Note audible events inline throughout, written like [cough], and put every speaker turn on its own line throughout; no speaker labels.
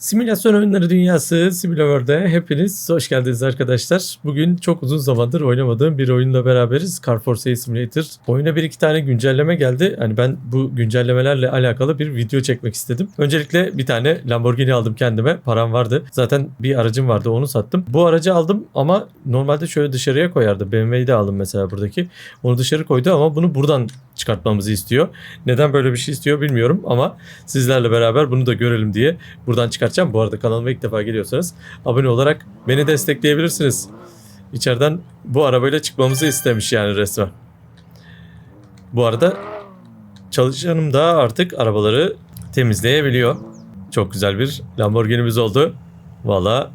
Simülasyon oyunları dünyası Simülaworld'e hepiniz hoş geldiniz arkadaşlar. Bugün çok uzun zamandır oynamadığım bir oyunla beraberiz. Car for Sale Simulator. Oyuna bir iki tane güncelleme geldi. Hani ben bu güncellemelerle alakalı bir video çekmek istedim. Öncelikle bir tane Lamborghini aldım kendime. Param vardı. Zaten bir aracım vardı onu sattım. Bu aracı aldım ama normalde şöyle dışarıya koyardı. BMW'yi de aldım mesela buradaki. Onu dışarı koydu ama bunu buradan çıkartmamızı istiyor. Neden böyle bir şey istiyor bilmiyorum ama sizlerle beraber bunu da görelim diye buradan çıkartacağım. Bu arada kanalıma ilk defa geliyorsanız abone olarak beni destekleyebilirsiniz. İçeriden bu arabayla çıkmamızı istemiş yani resmen. Bu arada çalışanım da artık arabaları temizleyebiliyor. Çok güzel bir Lamborghini'miz oldu. Valla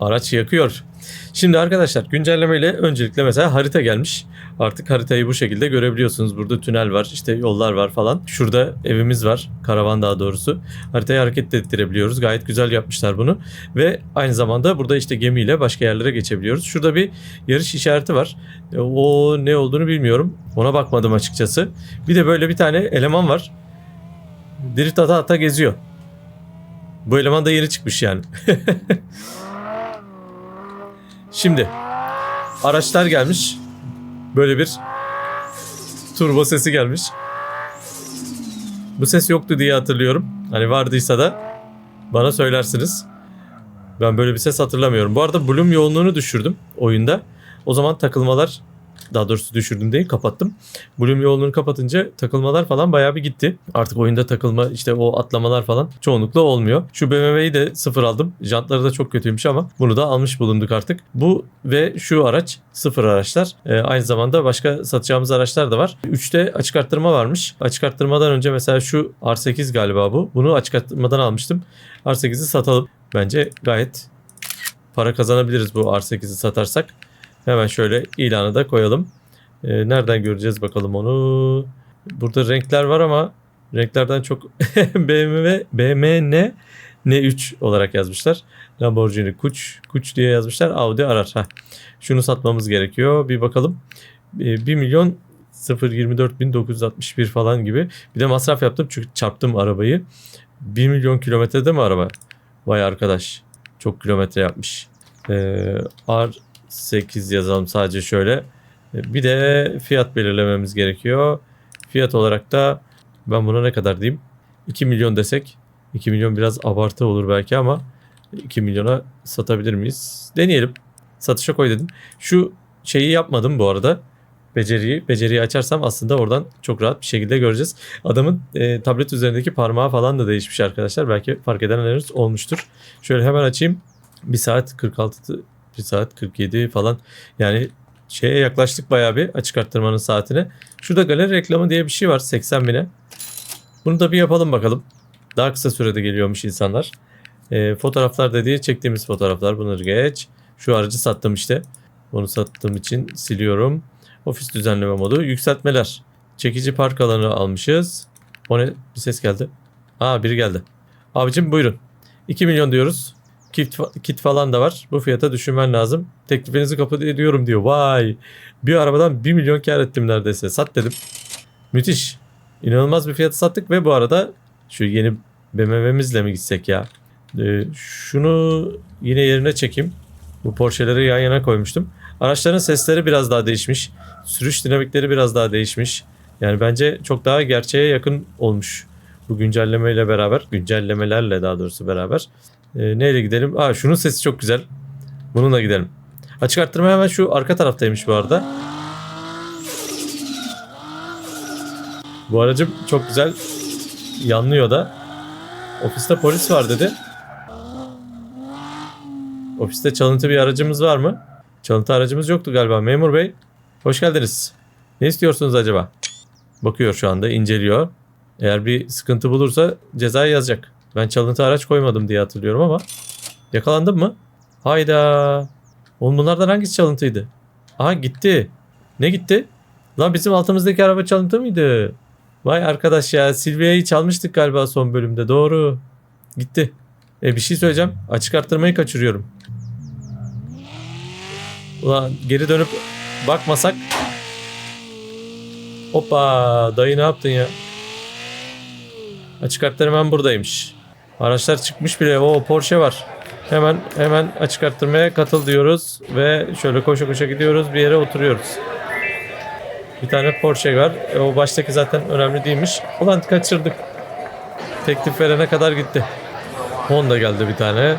araç yakıyor. Şimdi arkadaşlar güncellemeyle öncelikle mesela harita gelmiş. Artık haritayı bu şekilde görebiliyorsunuz. Burada tünel var, işte yollar var falan. Şurada evimiz var, karavan daha doğrusu. Haritayı hareket ettirebiliyoruz. Gayet güzel yapmışlar bunu. Ve aynı zamanda burada işte gemiyle başka yerlere geçebiliyoruz. Şurada bir yarış işareti var. E, O ne olduğunu bilmiyorum. Ona bakmadım açıkçası. Bir de böyle bir tane eleman var. Drift ata ata geziyor. Bu eleman da yeni çıkmış yani. [laughs] Şimdi araçlar gelmiş. Böyle bir turbo sesi gelmiş. Bu ses yoktu diye hatırlıyorum. Hani vardıysa da bana söylersiniz. Ben böyle bir ses hatırlamıyorum. Bu arada Bloom yoğunluğunu düşürdüm oyunda. O zaman takılmalar daha doğrusu düşürdüm değil kapattım. Bloom yoğunluğunu kapatınca takılmalar falan bayağı bir gitti. Artık oyunda takılma işte o atlamalar falan çoğunlukla olmuyor. Şu BMW'yi de sıfır aldım. Jantları da çok kötüymüş ama bunu da almış bulunduk artık. Bu ve şu araç sıfır araçlar. Ee, aynı zamanda başka satacağımız araçlar da var. 3'te açık arttırma varmış. Açık arttırmadan önce mesela şu R8 galiba bu. Bunu açık arttırmadan almıştım. R8'i satalım. Bence gayet para kazanabiliriz bu R8'i satarsak. Hemen şöyle ilanı da koyalım. Ee, nereden göreceğiz bakalım onu. Burada renkler var ama renklerden çok [laughs] BMW, BMW N3 olarak yazmışlar. Lamborghini Kuç, Kuç diye yazmışlar. Audi arar. Heh. Şunu satmamız gerekiyor. Bir bakalım. Ee, 1 milyon 0.24.961 falan gibi. Bir de masraf yaptım çünkü çarptım arabayı. 1 milyon kilometrede mi araba? Vay arkadaş. Çok kilometre yapmış. Ee, R 8 yazalım sadece şöyle. Bir de fiyat belirlememiz gerekiyor. Fiyat olarak da ben buna ne kadar diyeyim? 2 milyon desek. 2 milyon biraz abartı olur belki ama 2 milyona satabilir miyiz? Deneyelim. Satışa koy dedim. Şu şeyi yapmadım bu arada. Beceriyi, beceriyi açarsam aslında oradan çok rahat bir şekilde göreceğiz. Adamın e, tablet üzerindeki parmağı falan da değişmiş arkadaşlar. Belki fark edenleriniz olmuştur. Şöyle hemen açayım. 1 saat 46 1 saat 47 falan. Yani şeye yaklaştık bayağı bir açık arttırmanın saatine. Şurada galeri reklamı diye bir şey var 80 bine. Bunu da bir yapalım bakalım. Daha kısa sürede geliyormuş insanlar. E, fotoğraflar dediği çektiğimiz fotoğraflar. Bunları geç. Şu aracı sattım işte. Bunu sattığım için siliyorum. Ofis düzenleme modu. Yükseltmeler. Çekici park alanı almışız. O ne? Bir ses geldi. Aa biri geldi. Abicim buyurun. 2 milyon diyoruz. Kit, kit falan da var. Bu fiyata düşünmen lazım. Teklifinizi kabul ediyorum diyor. Vay. Bir arabadan 1 milyon kar ettim neredeyse. Sat dedim. Müthiş. İnanılmaz bir fiyata sattık ve bu arada şu yeni BMW'mizle mi gitsek ya? Ee, şunu yine yerine çekeyim. Bu Porsche'leri yan yana koymuştum. Araçların sesleri biraz daha değişmiş. Sürüş dinamikleri biraz daha değişmiş. Yani bence çok daha gerçeğe yakın olmuş. Bu güncellemeyle beraber. Güncellemelerle daha doğrusu beraber. Ee, neyle gidelim? Aa şunun sesi çok güzel. Bununla gidelim. Açık arttırma hemen şu arka taraftaymış bu arada. Bu aracım çok güzel yanlıyor da. Ofiste polis var dedi. Ofiste çalıntı bir aracımız var mı? Çalıntı aracımız yoktu galiba. Memur bey, hoş geldiniz. Ne istiyorsunuz acaba? Bakıyor şu anda, inceliyor. Eğer bir sıkıntı bulursa cezayı yazacak. Ben çalıntı araç koymadım diye hatırlıyorum ama. Yakalandım mı? Hayda. Oğlum bunlardan hangisi çalıntıydı? Aha gitti. Ne gitti? Lan bizim altımızdaki araba çalıntı mıydı? Vay arkadaş ya Silvia'yı çalmıştık galiba son bölümde. Doğru. Gitti. E bir şey söyleyeceğim. Açık arttırmayı kaçırıyorum. Ulan geri dönüp bakmasak. Hoppa dayı ne yaptın ya? Açık arttırma hemen buradaymış. Araçlar çıkmış bile. O Porsche var. Hemen hemen açık arttırmaya katıl diyoruz ve şöyle koşa koşa gidiyoruz bir yere oturuyoruz. Bir tane Porsche var. E, o baştaki zaten önemli değilmiş. Ulan kaçırdık. Teklif verene kadar gitti. Honda geldi bir tane.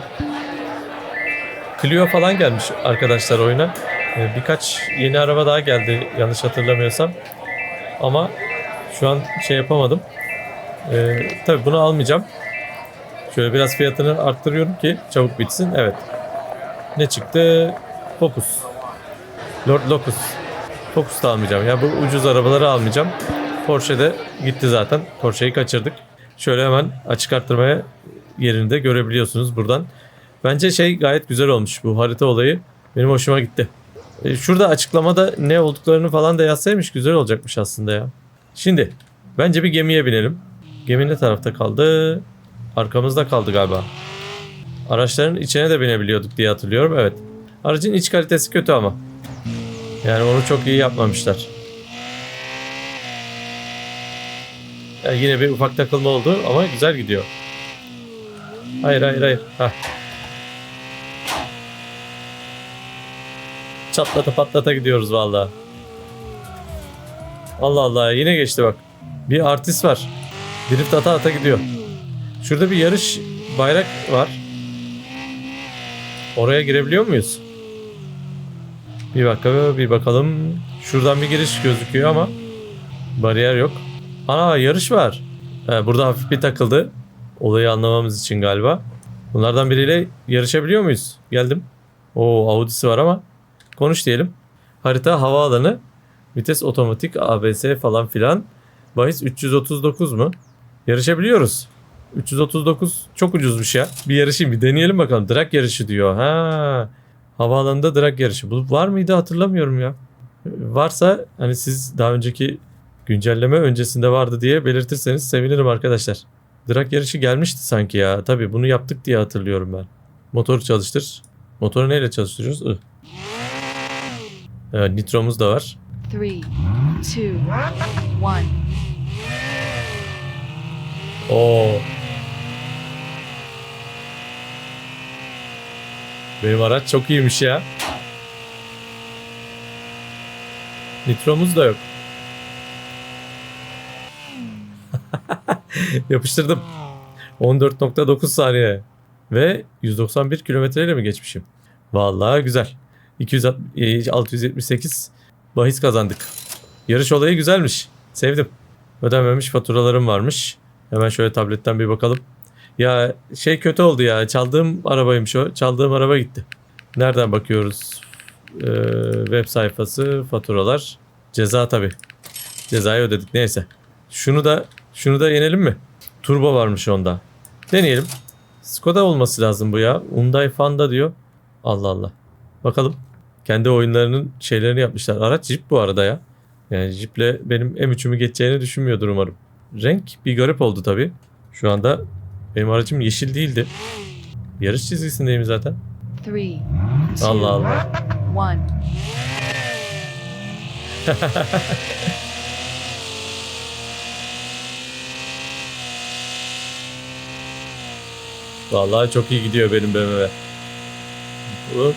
Clio falan gelmiş arkadaşlar oyuna. E, birkaç yeni araba daha geldi yanlış hatırlamıyorsam. Ama şu an şey yapamadım. E, tabii bunu almayacağım. Şöyle biraz fiyatını arttırıyorum ki çabuk bitsin. Evet. Ne çıktı? Focus. Lord Locus. Focus da almayacağım. Ya bu ucuz arabaları almayacağım. Porsche de gitti zaten. Porsche'yi kaçırdık. Şöyle hemen açık arttırmaya yerini de görebiliyorsunuz buradan. Bence şey gayet güzel olmuş bu harita olayı. Benim hoşuma gitti. E, şurada açıklamada ne olduklarını falan da yazsaymış güzel olacakmış aslında ya. Şimdi bence bir gemiye binelim. Gemi ne tarafta kaldı? Arkamızda kaldı galiba. Araçların içine de binebiliyorduk diye hatırlıyorum. Evet. Aracın iç kalitesi kötü ama. Yani onu çok iyi yapmamışlar. Ya yine bir ufak takılma oldu ama güzel gidiyor. Hayır hayır hayır. Hah. Çatlata patlata gidiyoruz vallahi. Allah Allah yine geçti bak. Bir artist var. Drift ata ata gidiyor. Şurada bir yarış bayrak var. Oraya girebiliyor muyuz? Bir dakika bir bakalım. Şuradan bir giriş gözüküyor ama bariyer yok. Ana yarış var. He, burada hafif bir takıldı. Olayı anlamamız için galiba. Bunlardan biriyle yarışabiliyor muyuz? Geldim. O Audi'si var ama konuş diyelim. Harita havaalanı. Vites otomatik ABS falan filan. Bahis 339 mu? Yarışabiliyoruz. 339 çok ucuzmuş ya. Bir yarışayım bir deneyelim bakalım. Drag yarışı diyor. Ha. Havaalanında drag yarışı. Bu var mıydı hatırlamıyorum ya. Varsa hani siz daha önceki güncelleme öncesinde vardı diye belirtirseniz sevinirim arkadaşlar. Drag yarışı gelmişti sanki ya. Tabii bunu yaptık diye hatırlıyorum ben. Motoru çalıştır. Motoru neyle çalıştırıyoruz? I. Evet, nitromuz da var.
Three, two, one.
Oo. Benim araç çok iyiymiş ya. Nitromuz da yok. [laughs] Yapıştırdım. 14.9 saniye. Ve 191 kilometreyle mi geçmişim? Vallahi güzel. 260, e, 678 bahis kazandık. Yarış olayı güzelmiş. Sevdim. Ödenmemiş faturalarım varmış. Hemen şöyle tabletten bir bakalım. Ya şey kötü oldu ya. Çaldığım arabaymış o. Çaldığım araba gitti. Nereden bakıyoruz? Ee, web sayfası, faturalar. Ceza tabi. Cezayı ödedik neyse. Şunu da şunu da yenelim mi? Turbo varmış onda. Deneyelim. Skoda olması lazım bu ya. Hyundai Fanda diyor. Allah Allah. Bakalım. Kendi oyunlarının şeylerini yapmışlar. Araç Jeep bu arada ya. Yani Jeep'le benim M3'ümü geçeceğini düşünmüyordur umarım. Renk bir garip oldu tabi. Şu anda benim aracım yeşil değildi. Yarış çizgisindeyim zaten.
Three, two,
Allah Allah.
one. [laughs]
Vallahi çok iyi gidiyor benim BMW.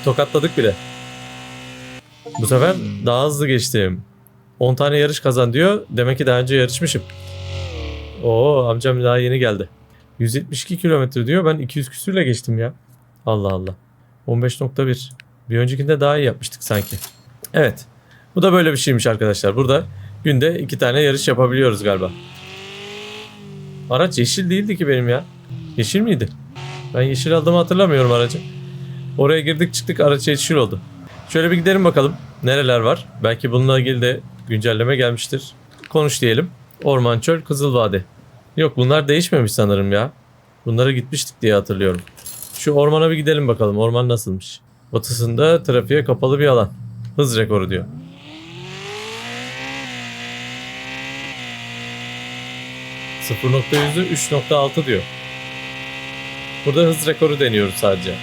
Tokatladık bile. Bu sefer daha hızlı geçtim. 10 tane yarış kazan diyor. Demek ki daha önce yarışmışım. Oo amcam daha yeni geldi. 172 kilometre diyor. Ben 200 küsürle geçtim ya. Allah Allah. 15.1. Bir öncekinde daha iyi yapmıştık sanki. Evet. Bu da böyle bir şeymiş arkadaşlar. Burada günde iki tane yarış yapabiliyoruz galiba. Araç yeşil değildi ki benim ya. Yeşil miydi? Ben yeşil aldığımı hatırlamıyorum aracı. Oraya girdik çıktık araç yeşil oldu. Şöyle bir gidelim bakalım nereler var. Belki bununla ilgili de güncelleme gelmiştir. Konuş diyelim. Orman Çöl Kızılvadi. Yok bunlar değişmemiş sanırım ya. Bunlara gitmiştik diye hatırlıyorum. Şu ormana bir gidelim bakalım. Orman nasılmış? Batısında trafiğe kapalı bir alan. Hız rekoru diyor. %3.6 3.6 diyor. Burada hız rekoru deniyoruz sadece.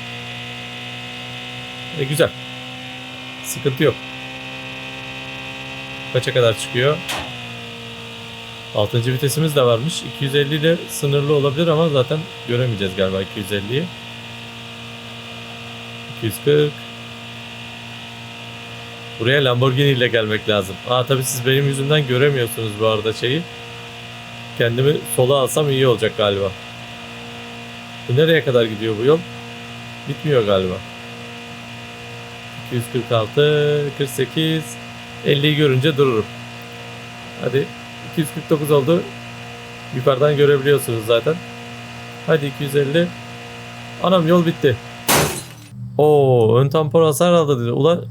E, güzel. Sıkıntı yok. Kaça kadar çıkıyor? 6. vitesimiz de varmış. 250 ile sınırlı olabilir ama zaten göremeyeceğiz galiba 250'yi. 240. Buraya Lamborghini ile gelmek lazım. Aa tabii siz benim yüzümden göremiyorsunuz bu arada şeyi. Kendimi sola alsam iyi olacak galiba. Bu nereye kadar gidiyor bu yol? Bitmiyor galiba. 246, 48, 50'yi görünce dururum. Hadi 249 oldu. Yukarıdan görebiliyorsunuz zaten. Hadi 250. Anam yol bitti. Oo ön tampon hasar aldı dedi. Ulan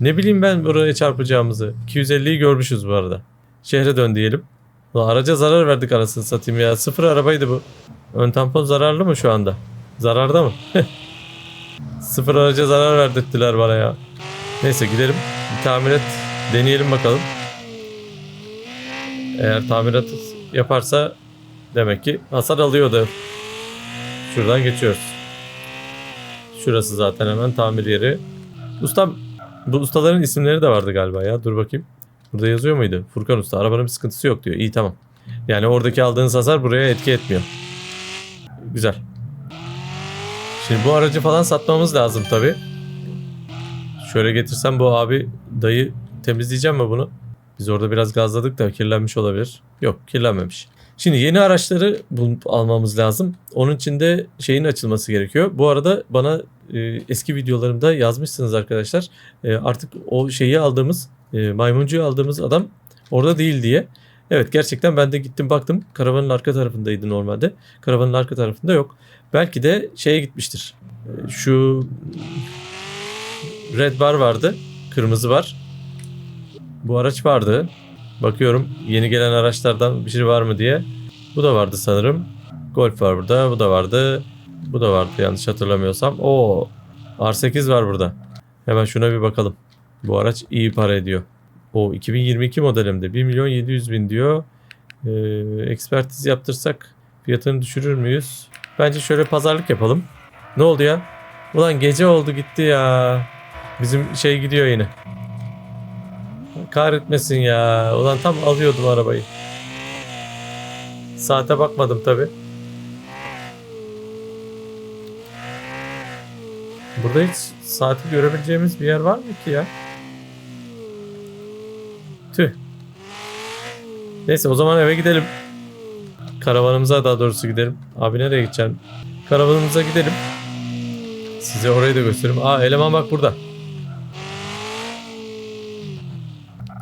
ne bileyim ben buraya çarpacağımızı. 250'yi görmüşüz bu arada. Şehre dön diyelim. Ulan araca zarar verdik anasını satayım ya. Sıfır arabaydı bu. Ön tampon zararlı mı şu anda? Zararda mı? [laughs] Sıfır araca zarar verdirttiler bana ya. Neyse gidelim. Bir tamir et. Deneyelim bakalım. Eğer tamirat yaparsa demek ki hasar alıyordu. Şuradan geçiyoruz. Şurası zaten hemen tamir yeri. Ustam bu ustaların isimleri de vardı galiba ya. Dur bakayım. Burada yazıyor muydu? Furkan Usta. Arabanın bir sıkıntısı yok diyor. İyi tamam. Yani oradaki aldığınız hasar buraya etki etmiyor. Güzel. Şimdi bu aracı falan satmamız lazım tabi. Şöyle getirsem bu abi dayı temizleyeceğim mi bunu? Biz orada biraz gazladık da kirlenmiş olabilir. Yok kirlenmemiş. Şimdi yeni araçları bulup almamız lazım. Onun için de şeyin açılması gerekiyor. Bu arada bana e, eski videolarımda yazmışsınız arkadaşlar. E, artık o şeyi aldığımız, e, maymuncuyu aldığımız adam orada değil diye. Evet gerçekten ben de gittim baktım. Karavanın arka tarafındaydı normalde. Karavanın arka tarafında yok. Belki de şeye gitmiştir. E, Şu red bar vardı. Kırmızı var. Bu araç vardı. Bakıyorum yeni gelen araçlardan bir şey var mı diye. Bu da vardı sanırım. Golf var burada. Bu da vardı. Bu da vardı yanlış hatırlamıyorsam. Oo, R8 var burada. Hemen şuna bir bakalım. Bu araç iyi para ediyor. O 2022 modelimde 1 milyon 700 bin diyor. Ee, ekspertiz yaptırsak fiyatını düşürür müyüz? Bence şöyle pazarlık yapalım. Ne oldu ya? Ulan gece oldu gitti ya. Bizim şey gidiyor yine. Kahretmesin ya. Ulan tam alıyordum arabayı. Saate bakmadım tabi. Burada hiç saati görebileceğimiz bir yer var mı ki ya? Tüh. Neyse o zaman eve gidelim. Karavanımıza daha doğrusu gidelim. Abi nereye gideceğim? Karavanımıza gidelim. Size orayı da göstereyim. Aa eleman bak burada.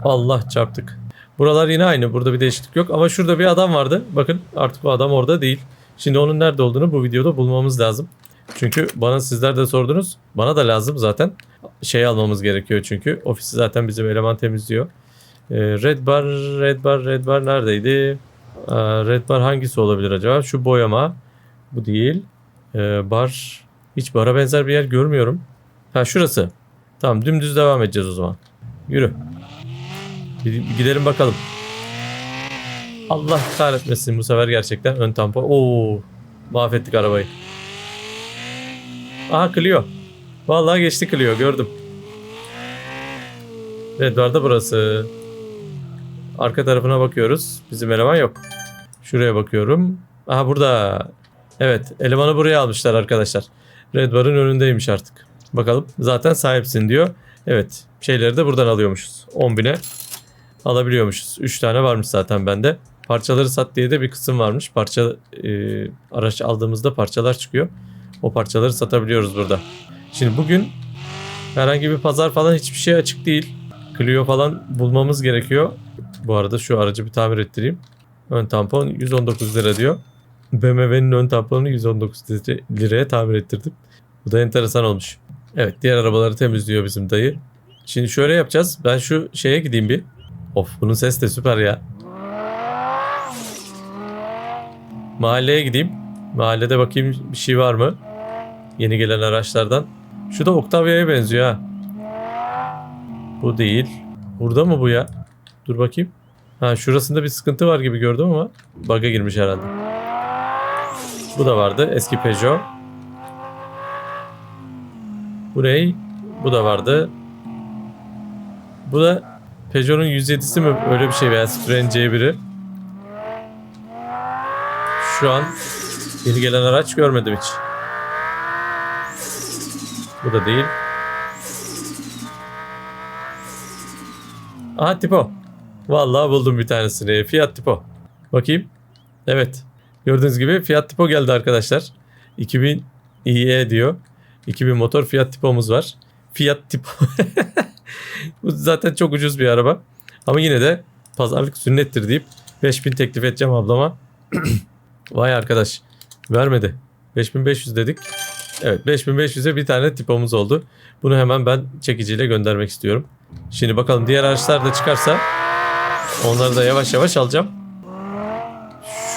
Allah çarptık. Buralar yine aynı. Burada bir değişiklik yok. Ama şurada bir adam vardı. Bakın artık bu adam orada değil. Şimdi onun nerede olduğunu bu videoda bulmamız lazım. Çünkü bana sizler de sordunuz. Bana da lazım zaten. Şey almamız gerekiyor çünkü. Ofisi zaten bizim eleman temizliyor. Ee, red bar, red bar, red bar neredeydi? Ee, red bar hangisi olabilir acaba? Şu boyama. Bu değil. Ee, bar. Hiç bara benzer bir yer görmüyorum. Ha şurası. Tamam dümdüz devam edeceğiz o zaman. Yürü. Gidelim bakalım. Allah kahretmesin bu sefer gerçekten ön tampon. Oo, mahvettik arabayı. Aha Clio. Vallahi geçti Clio gördüm. Evet var da burası. Arka tarafına bakıyoruz. Bizim eleman yok. Şuraya bakıyorum. Aha burada. Evet elemanı buraya almışlar arkadaşlar. Red Bar'ın önündeymiş artık. Bakalım zaten sahipsin diyor. Evet şeyleri de buradan alıyormuşuz. 10 bine alabiliyormuşuz. 3 tane varmış zaten bende. Parçaları sat diye de bir kısım varmış. Parça e, araç aldığımızda parçalar çıkıyor. O parçaları satabiliyoruz burada. Şimdi bugün herhangi bir pazar falan hiçbir şey açık değil. Clio falan bulmamız gerekiyor. Bu arada şu aracı bir tamir ettireyim. Ön tampon 119 lira diyor. BMW'nin ön tamponunu 119 lira- liraya tamir ettirdim. Bu da enteresan olmuş. Evet diğer arabaları temizliyor bizim dayı. Şimdi şöyle yapacağız. Ben şu şeye gideyim bir. Of bunun ses de süper ya. Mahalleye gideyim. Mahallede bakayım bir şey var mı? Yeni gelen araçlardan. Şu da Octavia'ya benziyor ha. Bu değil. Burada mı bu ya? Dur bakayım. Ha şurasında bir sıkıntı var gibi gördüm ama bug'a girmiş herhalde. Bu da vardı. Eski Peugeot. Bu ne? Bu da vardı. Bu da Peugeot'un 107'si mi? Öyle bir şey veya Citroen C1'i. şu an yeni gelen araç görmedim hiç. Bu da değil. Aha tipo. Vallahi buldum bir tanesini. Fiat tipo. Bakayım. Evet. Gördüğünüz gibi Fiat tipo geldi arkadaşlar. 2000 IE diyor. 2000 motor Fiat tipomuz var. Fiat tipo. [laughs] Bu zaten çok ucuz bir araba. Ama yine de pazarlık sünnettir deyip 5000 teklif edeceğim ablama. [clears throat] Vay arkadaş. Vermedi. 5500 dedik. Evet 5500'e bir tane tipomuz oldu. Bunu hemen ben çekiciyle göndermek istiyorum. Şimdi bakalım diğer araçlar da çıkarsa onları da yavaş yavaş alacağım.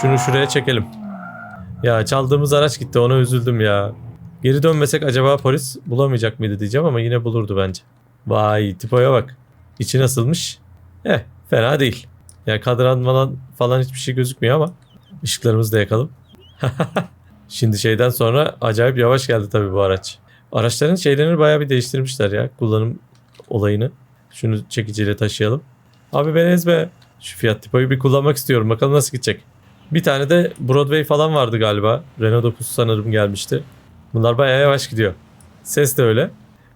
Şunu şuraya çekelim. Ya çaldığımız araç gitti ona üzüldüm ya. Geri dönmesek acaba polis bulamayacak mıydı diyeceğim ama yine bulurdu bence. Vay tipoya bak. İçi nasılmış? Eh fena değil. Yani kadran falan, falan hiçbir şey gözükmüyor ama ışıklarımızı da yakalım. [laughs] Şimdi şeyden sonra acayip yavaş geldi tabii bu araç. Araçların şeylerini bayağı bir değiştirmişler ya kullanım olayını. Şunu çekiciyle taşıyalım. Abi ben ezme. Şu fiyat tipoyu bir kullanmak istiyorum. Bakalım nasıl gidecek. Bir tane de Broadway falan vardı galiba. Renault 9 sanırım gelmişti. Bunlar bayağı yavaş gidiyor. Ses de öyle.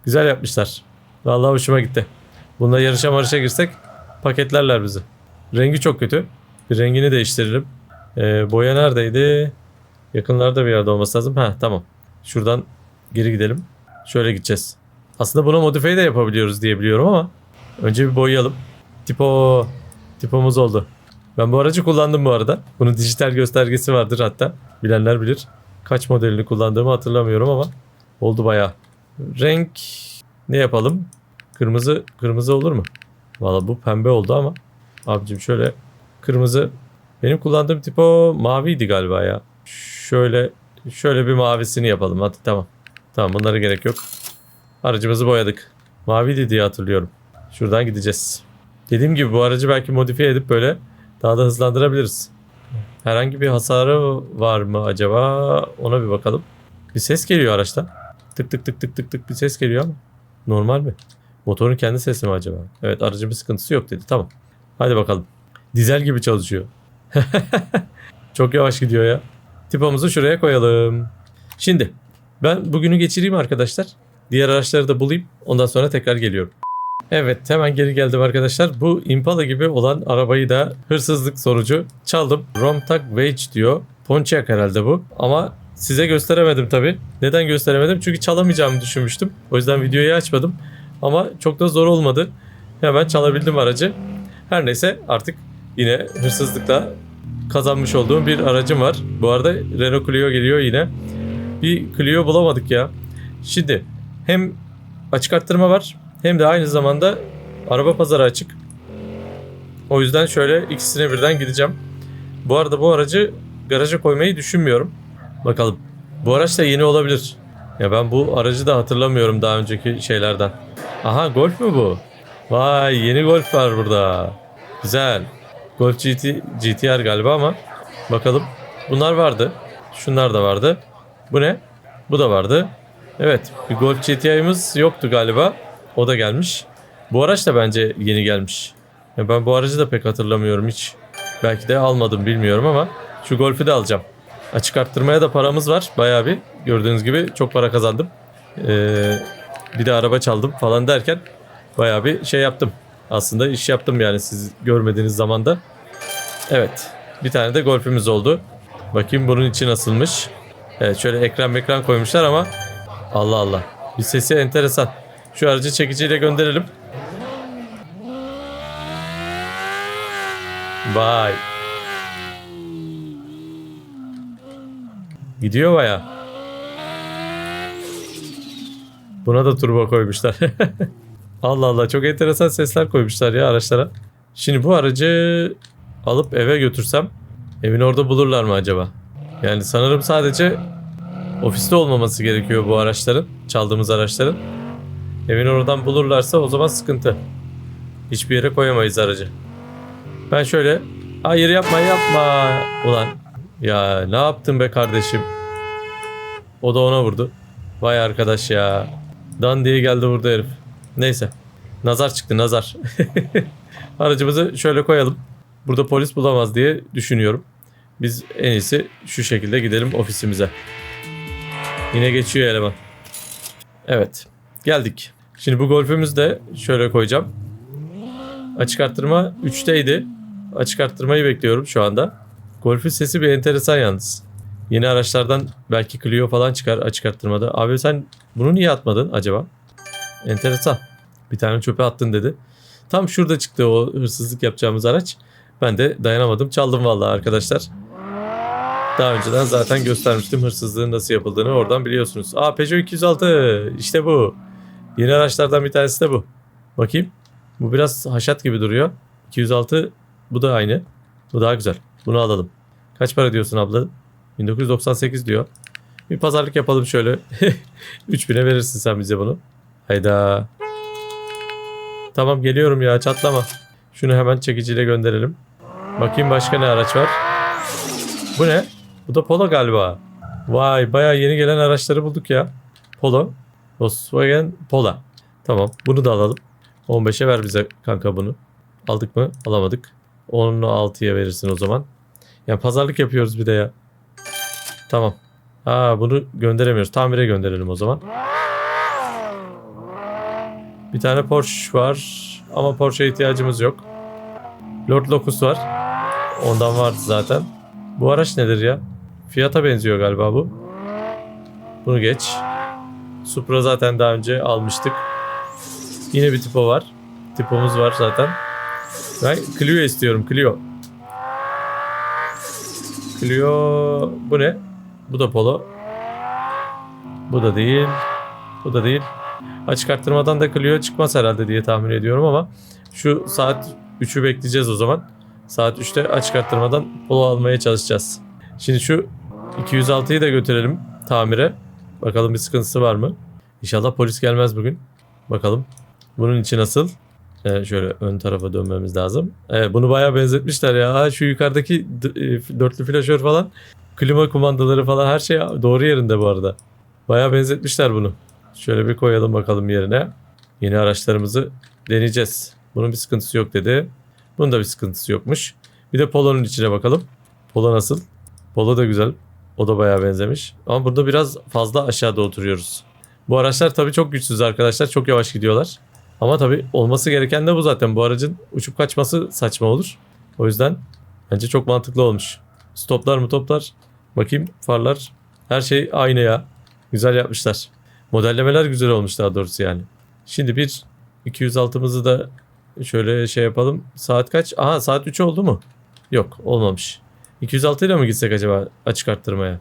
Güzel yapmışlar. Vallahi hoşuma gitti. Bununla yarışa marışa girsek paketlerler bizi. Rengi çok kötü. Bir rengini değiştirelim. Ee, boya neredeydi? Yakınlarda bir yerde olması lazım. Ha tamam. Şuradan geri gidelim. Şöyle gideceğiz. Aslında buna modifiye de yapabiliyoruz diye biliyorum ama önce bir boyayalım. Tipo tipomuz oldu. Ben bu aracı kullandım bu arada. Bunun dijital göstergesi vardır hatta. Bilenler bilir. Kaç modelini kullandığımı hatırlamıyorum ama oldu bayağı. Renk ne yapalım? Kırmızı kırmızı olur mu? Valla bu pembe oldu ama abicim şöyle kırmızı benim kullandığım tipo maviydi galiba ya. Şöyle şöyle bir mavisini yapalım. Hadi tamam. Tamam bunlara gerek yok. Aracımızı boyadık. Maviydi diye hatırlıyorum. Şuradan gideceğiz. Dediğim gibi bu aracı belki modifiye edip böyle daha da hızlandırabiliriz. Herhangi bir hasarı var mı acaba? Ona bir bakalım. Bir ses geliyor araçtan. Tık tık tık tık tık tık bir ses geliyor ama. Normal mi? Motorun kendi sesi mi acaba? Evet aracın bir sıkıntısı yok dedi. Tamam. Hadi bakalım. Dizel gibi çalışıyor. [laughs] Çok yavaş gidiyor ya. Tipomuzu şuraya koyalım. Şimdi ben bugünü geçireyim arkadaşlar. Diğer araçları da bulayım. Ondan sonra tekrar geliyorum. Evet hemen geri geldim arkadaşlar. Bu Impala gibi olan arabayı da hırsızlık sonucu çaldım. Romtag Wage diyor. Pontiac herhalde bu. Ama size gösteremedim tabi. Neden gösteremedim? Çünkü çalamayacağımı düşünmüştüm. O yüzden videoyu açmadım. Ama çok da zor olmadı. Hemen çalabildim aracı. Her neyse artık yine hırsızlıkla kazanmış olduğum bir aracım var. Bu arada Renault Clio geliyor yine. Bir Clio bulamadık ya. Şimdi hem açık arttırma var hem de aynı zamanda araba pazarı açık. O yüzden şöyle ikisine birden gideceğim. Bu arada bu aracı garaja koymayı düşünmüyorum. Bakalım. Bu araç da yeni olabilir. Ya ben bu aracı da hatırlamıyorum daha önceki şeylerden. Aha Golf mü bu? Vay yeni Golf var burada. Güzel. Golf GT, GTR galiba ama bakalım. Bunlar vardı. Şunlar da vardı. Bu ne? Bu da vardı. Evet bir Golf GTI'miz yoktu galiba. O da gelmiş. Bu araç da bence yeni gelmiş. Ya ben bu aracı da pek hatırlamıyorum hiç. Belki de almadım bilmiyorum ama şu Golf'ü de alacağım. Açık arttırmaya da paramız var. Bayağı bir gördüğünüz gibi çok para kazandım. Ee, bir de araba çaldım falan derken bayağı bir şey yaptım. Aslında iş yaptım yani siz görmediğiniz zamanda. Evet. Bir tane de golfümüz oldu. Bakayım bunun içi nasılmış. Evet şöyle ekran ekran koymuşlar ama Allah Allah. Bir sesi enteresan. Şu aracı çekiciyle gönderelim. Vay. Gidiyor baya. Buna da turbo koymuşlar. [laughs] Allah Allah çok enteresan sesler koymuşlar ya araçlara. Şimdi bu aracı alıp eve götürsem evin orada bulurlar mı acaba? Yani sanırım sadece ofiste olmaması gerekiyor bu araçların, çaldığımız araçların. Evin oradan bulurlarsa o zaman sıkıntı. Hiçbir yere koyamayız aracı. Ben şöyle hayır yapma yapma ulan ya ne yaptın be kardeşim o da ona vurdu vay arkadaş ya dan diye geldi vurdu herif neyse nazar çıktı nazar [laughs] aracımızı şöyle koyalım burada polis bulamaz diye düşünüyorum Biz en iyisi şu şekilde gidelim ofisimize. Yine geçiyor eleman. Evet. Geldik. Şimdi bu golfümüzü de şöyle koyacağım. Açık arttırma 3'teydi. Açık arttırmayı bekliyorum şu anda. Golfün sesi bir enteresan yalnız. Yeni araçlardan belki Clio falan çıkar açık arttırmada. Abi sen bunu niye atmadın acaba? Enteresan. Bir tane çöpe attın dedi. Tam şurada çıktı o hırsızlık yapacağımız araç. Ben de dayanamadım. Çaldım vallahi arkadaşlar. Daha önceden zaten göstermiştim hırsızlığın nasıl yapıldığını. Oradan biliyorsunuz. Aa Peugeot 206 işte bu. Yeni araçlardan bir tanesi de bu. Bakayım. Bu biraz haşat gibi duruyor. 206 bu da aynı. Bu daha güzel. Bunu alalım. Kaç para diyorsun abla? 1998 diyor. Bir pazarlık yapalım şöyle. [laughs] 3000'e verirsin sen bize bunu. Hayda. Tamam geliyorum ya çatlama. Şunu hemen çekiciyle gönderelim. Bakayım başka ne araç var. Bu ne? Bu da Polo galiba. Vay bayağı yeni gelen araçları bulduk ya. Polo. Volkswagen Polo. Tamam bunu da alalım. 15'e ver bize kanka bunu. Aldık mı? Alamadık. 10'unu 6'ya verirsin o zaman. Ya pazarlık yapıyoruz bir de ya. Tamam. Ha bunu gönderemiyoruz. Tamire gönderelim o zaman. Bir tane Porsche var. Ama Porsche'ye ihtiyacımız yok. Lord Locus var. Ondan vardı zaten. Bu araç nedir ya? Fiyata benziyor galiba bu. Bunu geç. Supra zaten daha önce almıştık. Yine bir tipo var. Tipomuz var zaten. Ben Clio istiyorum. Clio. Clio bu ne? Bu da Polo. Bu da değil. Bu da değil. Açık arttırmadan da Clio çıkmaz herhalde diye tahmin ediyorum ama şu saat 3'ü bekleyeceğiz o zaman. Saat 3'te açık arttırmadan Polo almaya çalışacağız. Şimdi şu 206'yı da götürelim tamire. Bakalım bir sıkıntısı var mı? İnşallah polis gelmez bugün. Bakalım. Bunun içi nasıl? Ee, şöyle ön tarafa dönmemiz lazım. Evet, bunu bayağı benzetmişler ya. Şu yukarıdaki e, dörtlü flaşör falan. Klima kumandaları falan her şey doğru yerinde bu arada. Bayağı benzetmişler bunu. Şöyle bir koyalım bakalım yerine. Yeni araçlarımızı deneyeceğiz. Bunun bir sıkıntısı yok dedi. Bunun da bir sıkıntısı yokmuş. Bir de Polo'nun içine bakalım. Polo nasıl? Polo da güzel. O da bayağı benzemiş. Ama burada biraz fazla aşağıda oturuyoruz. Bu araçlar tabii çok güçsüz arkadaşlar. Çok yavaş gidiyorlar. Ama tabii olması gereken de bu zaten. Bu aracın uçup kaçması saçma olur. O yüzden bence çok mantıklı olmuş. Stoplar mı toplar? Bakayım farlar. Her şey aynı ya. Güzel yapmışlar. Modellemeler güzel olmuş daha doğrusu yani. Şimdi bir 206'mızı da şöyle şey yapalım. Saat kaç? Aha saat 3 oldu mu? Yok olmamış. 206 ile mi gitsek acaba açık arttırmaya?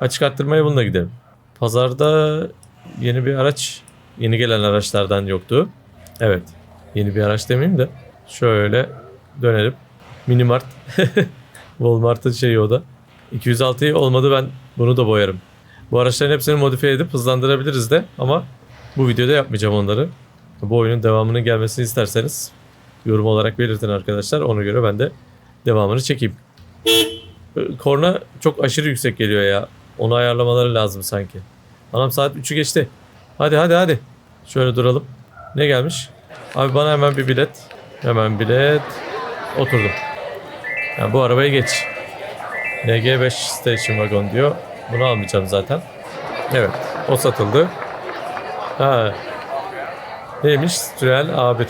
Açık arttırmaya bununla gidelim. Pazarda yeni bir araç, yeni gelen araçlardan yoktu. Evet. Yeni bir araç demeyeyim de. Şöyle dönelim. Minimart. [laughs] Walmart'ın şeyi o da. 206'yı olmadı ben bunu da boyarım. Bu araçların hepsini modifiye edip hızlandırabiliriz de ama bu videoda yapmayacağım onları. Bu oyunun devamının gelmesini isterseniz yorum olarak belirtin arkadaşlar. Ona göre ben de devamını çekeyim. Korna çok aşırı yüksek geliyor ya. Onu ayarlamaları lazım sanki. Anam saat 3'ü geçti. Hadi hadi hadi. Şöyle duralım. Ne gelmiş? Abi bana hemen bir bilet. Hemen bilet. Oturdum. Yani bu arabaya geç. NG5 Station Wagon diyor. Bunu almayacağım zaten. Evet. O satıldı. Ha. Neymiş? Trial A1.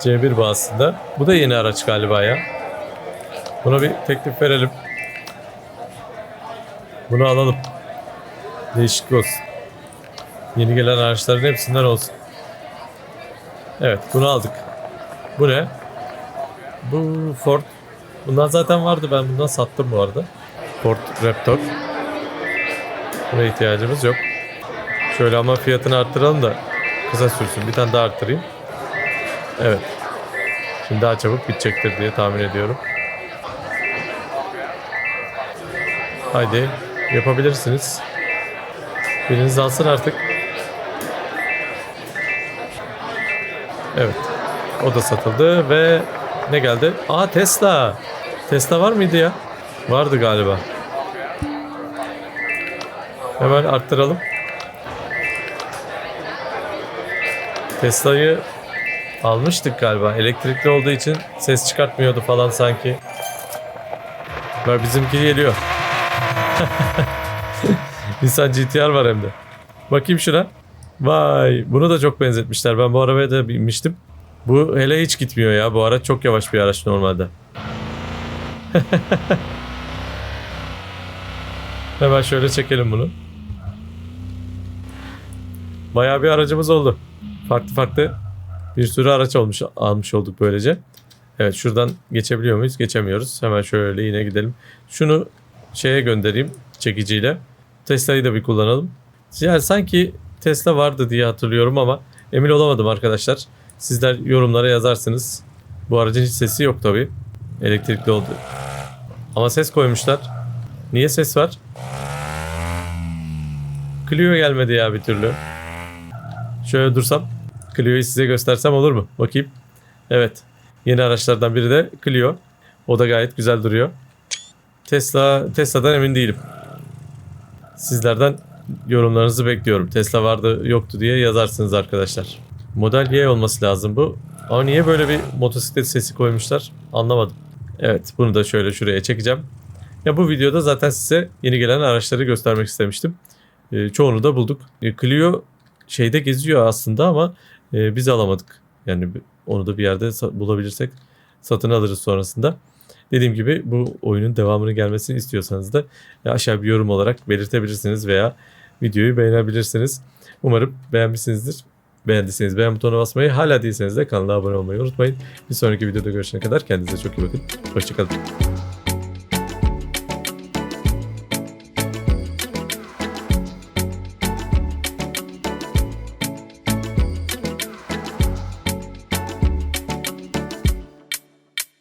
C1 bu aslında. Bu da yeni araç galiba ya. Buna bir teklif verelim. Bunu alalım. Değişik olsun. Yeni gelen araçların hepsinden olsun. Evet bunu aldık. Bu ne? Bu Ford. Bundan zaten vardı ben bundan sattım bu arada. Ford Raptor. Buna ihtiyacımız yok. Şöyle ama fiyatını arttıralım da kısa sürsün. Bir tane daha arttırayım. Evet. Şimdi daha çabuk bitecektir diye tahmin ediyorum. Haydi yapabilirsiniz. Biriniz alsın artık. Evet. O da satıldı ve ne geldi? Aa Tesla. Tesla var mıydı ya? Vardı galiba. Hemen arttıralım. Tesla'yı almıştık galiba. Elektrikli olduğu için ses çıkartmıyordu falan sanki. Bak bizimki geliyor. [laughs] Nissan GTR var hem de. Bakayım şuna. Vay bunu da çok benzetmişler. Ben bu arabaya da binmiştim. Bu hele hiç gitmiyor ya. Bu araç çok yavaş bir araç normalde. [laughs] Hemen şöyle çekelim bunu. Bayağı bir aracımız oldu. Farklı farklı bir sürü araç olmuş almış olduk böylece. Evet şuradan geçebiliyor muyuz? Geçemiyoruz. Hemen şöyle yine gidelim. Şunu şeye göndereyim çekiciyle. Tesla'yı da bir kullanalım. Yani sanki Tesla vardı diye hatırlıyorum ama emin olamadım arkadaşlar. Sizler yorumlara yazarsınız. Bu aracın hiç sesi yok tabi. Elektrikli oldu. Ama ses koymuşlar. Niye ses var? Clio gelmedi ya bir türlü. Şöyle dursam. Clio'yu size göstersem olur mu? Bakayım. Evet. Yeni araçlardan biri de Clio. O da gayet güzel duruyor. Tesla Tesla'dan emin değilim. Sizlerden yorumlarınızı bekliyorum. Tesla vardı yoktu diye yazarsınız arkadaşlar. Model Y olması lazım bu. Ama niye böyle bir motosiklet sesi koymuşlar anlamadım. Evet bunu da şöyle şuraya çekeceğim. Ya bu videoda zaten size yeni gelen araçları göstermek istemiştim. Ee, çoğunu da bulduk. Ee, Clio şeyde geziyor aslında ama e, biz alamadık. Yani onu da bir yerde bulabilirsek satın alırız sonrasında. Dediğim gibi bu oyunun devamını gelmesini istiyorsanız da e, aşağı bir yorum olarak belirtebilirsiniz veya videoyu beğenebilirsiniz. Umarım beğenmişsinizdir. Beğendiyseniz beğen butonuna basmayı, hala değilseniz de kanala abone olmayı unutmayın. Bir sonraki videoda görüşene kadar kendinize çok iyi bakın. Hoşçakalın.